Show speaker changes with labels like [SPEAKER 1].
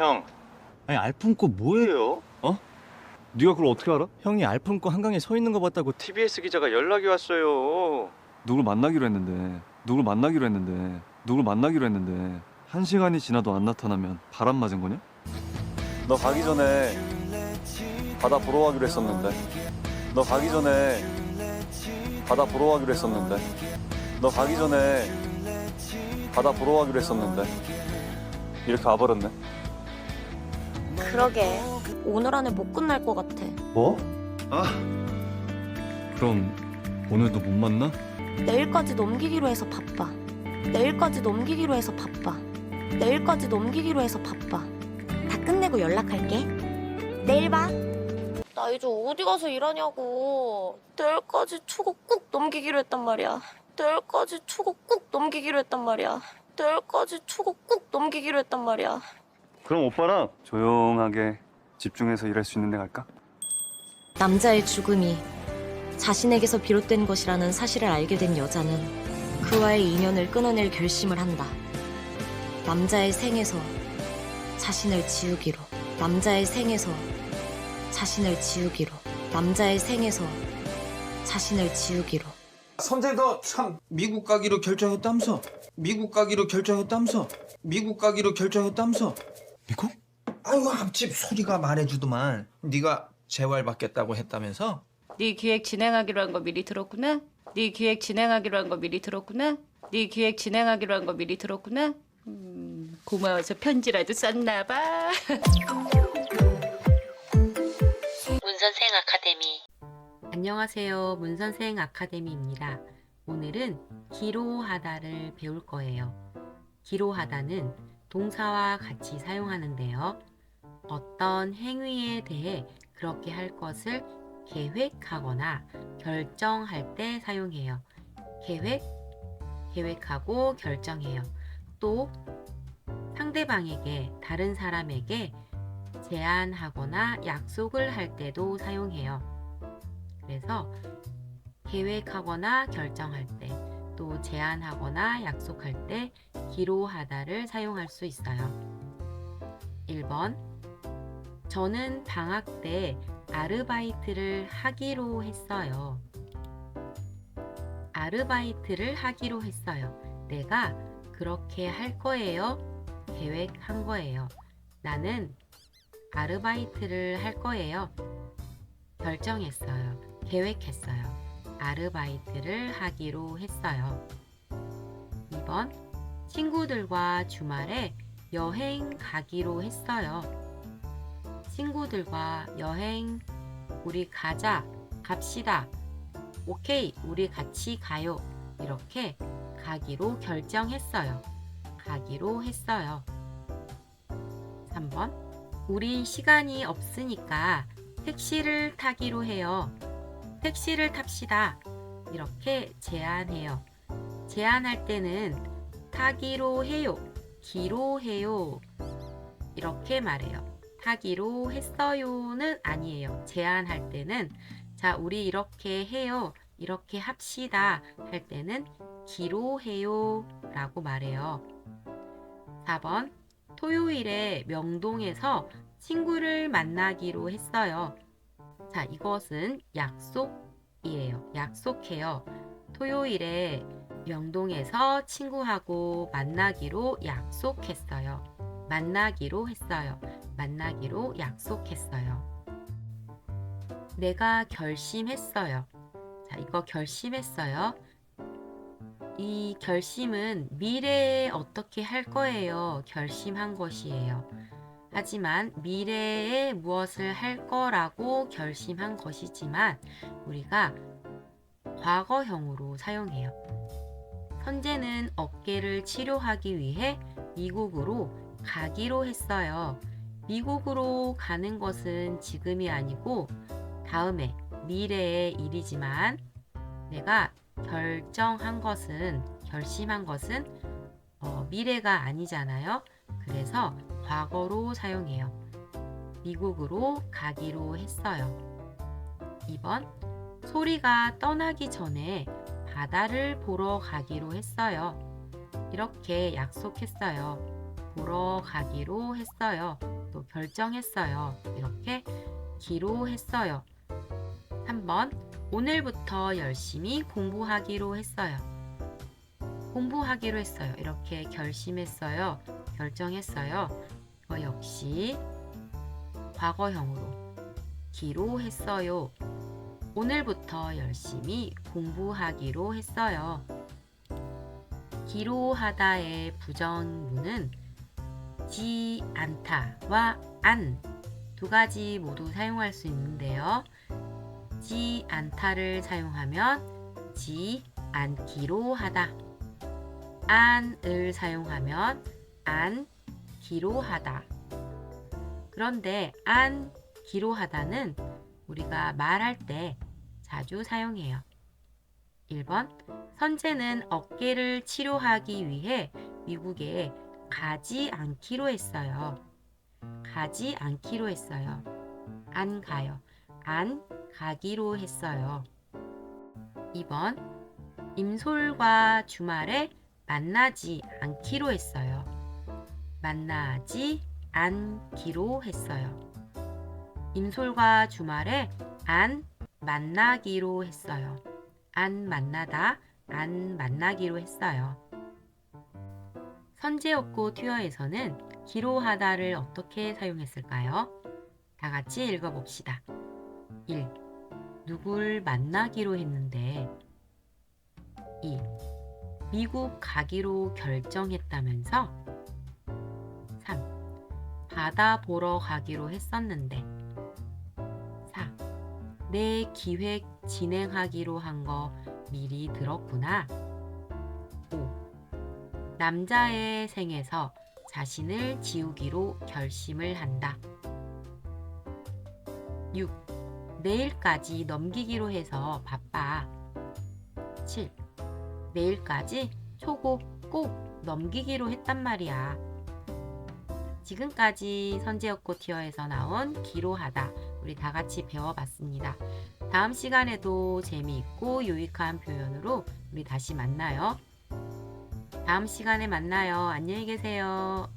[SPEAKER 1] 형,
[SPEAKER 2] 아니 알품고 뭐예요? 어?
[SPEAKER 1] 네가 그걸 어떻게 알아?
[SPEAKER 2] 형이 알품고 한강에 서 있는 거 봤다고
[SPEAKER 1] TBS 기자가 연락이 왔어요.
[SPEAKER 3] 누굴 만나기로 했는데 누굴 만나기로 했는데 누굴 만나기로 했는데 한 시간이 지나도 안 나타나면 바람 맞은 거냐? 너 가기 전에 바다 보러 가기로 했었는데 너 가기 전에 바다 보러 가기로 했었는데 너 가기 전에 바다 보러 가기로 했었는데 이렇게 와버렸네
[SPEAKER 4] 그러게. 오늘 안에 못 끝날 것 같아.
[SPEAKER 2] 뭐? 아. 그럼 오늘도 못 만나?
[SPEAKER 4] 내일까지 넘기기로 해서 바빠. 내일까지 넘기기로 해서 바빠. 내일까지 넘기기로 해서 바빠. 다 끝내고 연락할게. 내일 봐나 이제 어디 가서 일하냐고. 내일까지 초고 꼭 넘기기로 했단 말이야. 내일까지 초고 꼭 넘기기로 했단 말이야. 내일까지 초고 꼭 넘기기로 했단 말이야
[SPEAKER 3] 그럼 오빠랑 조용하게 집중해서 일할 수 있는 데 갈까?
[SPEAKER 4] 남자의 죽음이 자신에게서 비롯된 것이라는 사실을 알게 된 여자는 그와의 인연을 끊어낼 결심을 한다. 남자의 생에서 자신을 지우기로. 남자의 생에서 자신을 지우기로. 남자의 생에서 자신을 지우기로.
[SPEAKER 5] 선재도 참 미국 가기로 결정했다면서 미국 가기로 결정했다면서 미국 가기로 결정했다면서
[SPEAKER 2] 미국?
[SPEAKER 5] 아이고 앞집 소리가 말해주더만 네가 재활 받겠다고 했다면서
[SPEAKER 6] 네 기획 진행하기로 한 거 미리 들었구나. 네 기획 진행하기로 한 거 미리 들었구나. 네 기획 진행하기로 한 거 미리 들었구나. 음, 고마워서 편지라도 썼나 봐.
[SPEAKER 7] 문선생 아카데미 안녕하세요. 문선생 아카데미입니다. 오늘은 기로하다를 배울 거예요. 기로하다는 동사와 같이 사용하는데요. 어떤 행위에 대해 그렇게 할 것을 계획하거나 결정할 때 사용해요. 계획, 계획하고 결정해요. 또 상대방에게, 다른 사람에게 제안하거나 약속을 할 때도 사용해요. 그래서 계획하거나 결정할 때, 또 제안하거나 약속할 때 기로하다를 사용할 수 있어요. 1번 저는 방학 때 아르바이트를 하기로 했어요. 아르바이트를 하기로 했어요. 내가 그렇게 할 거예요. 계획한 거예요. 나는 아르바이트를 할 거예요. 결정했어요. 계획했어요. 아르바이트를 하기로 했어요. 2번 친구들과 주말에 여행 가기로 했어요. 친구들과 여행 우리 가자 갑시다. 오케이 우리 같이 가요. 이렇게 가기로 결정했어요. 가기로 했어요. 3번 우리 시간이 없으니까 택시를 타기로 해요 택시를 탑시다 이렇게 제안해요 제안할 때는 타기로 해요 기로 해요 이렇게 말해요 하기로 했어요는 아니에요. 제안할 때는 자, 우리 이렇게 해요. 이렇게 합시다. 할 때는 기로 해요. 라고 말해요. 4번. 토요일에 명동에서 친구를 만나기로 했어요. 자, 이것은 약속이에요. 약속해요. 토요일에 명동에서 친구하고 만나기로 약속했어요. 만나기로 했어요. 만나기로 약속했어요. 내가 결심했어요. 자, 이거 결심했어요. 이 결심은 미래에 어떻게 할 거예요. 결심한 것이에요. 하지만 미래에 무엇을 할 거라고 결심한 것이지만 우리가 과거형으로 사용해요. 선재는 어깨를 치료하기 위해 미국으로 가기로 했어요. 미국으로 가는 것은 지금이 아니고 다음에 미래의 일이지만 내가 결정한 것은 결심한 것은 어, 미래가 아니잖아요. 그래서 과거로 사용해요. 미국으로 가기로 했어요. 2번 소리가 떠나기 전에 바다를 보러 가기로 했어요. 이렇게 약속했어요. 보러 가기로 했어요. 또 결정했어요. 이렇게 기로 했어요. 3번 오늘부터 열심히 공부하기로 했어요. 공부하기로 했어요. 이렇게 결심했어요. 결정했어요. 이거 역시 과거형으로 기로 했어요. 오늘부터 열심히 공부하기로 했어요. 기로하다의 부정문은 지 않다와 안 두 가지 모두 사용할 수 있는데요. 지 않다를 사용하면 지 않기로 하다. 안을 사용하면 안 기로 하다. 그런데 안 기로 하다는 우리가 말할 때 자주 사용해요. 1번 선재는 어깨를 치료하기 위해 미국에 가지 않기로 했어요. 가지 않기로 했어요. 안 가요. 안 가기로 했어요. 2번 임솔과 주말에 만나지 않기로 했어요. 만나지 않기로 했어요. 임솔과 주말에 안 만나기로 했어요. 안 만나다, 안 만나기로 했어요. 선제없고 튜어에서는 기로하다를 어떻게 사용했을까요? 다 같이 읽어봅시다. 1. 누굴 만나기로 했는데 2. 미국 가기로 결정했다면서 3. 바다 보러 가기로 했었는데 4. 내 기획 진행하기로 한 거 미리 들었구나 5. 남자의 생에서 자신을 지우기로 결심을 한다 6. 내일까지 넘기기로 해서 바빠 7. 내일까지 초고 꼭 넘기기로 했단 말이야. 지금까지 선제였고 티어에서 나온 기로하다 우리 다 같이 배워봤습니다. 다음 시간에도 재미있고 유익한 표현으로 우리 다시 만나요. 다음 시간에 만나요. 안녕히 계세요.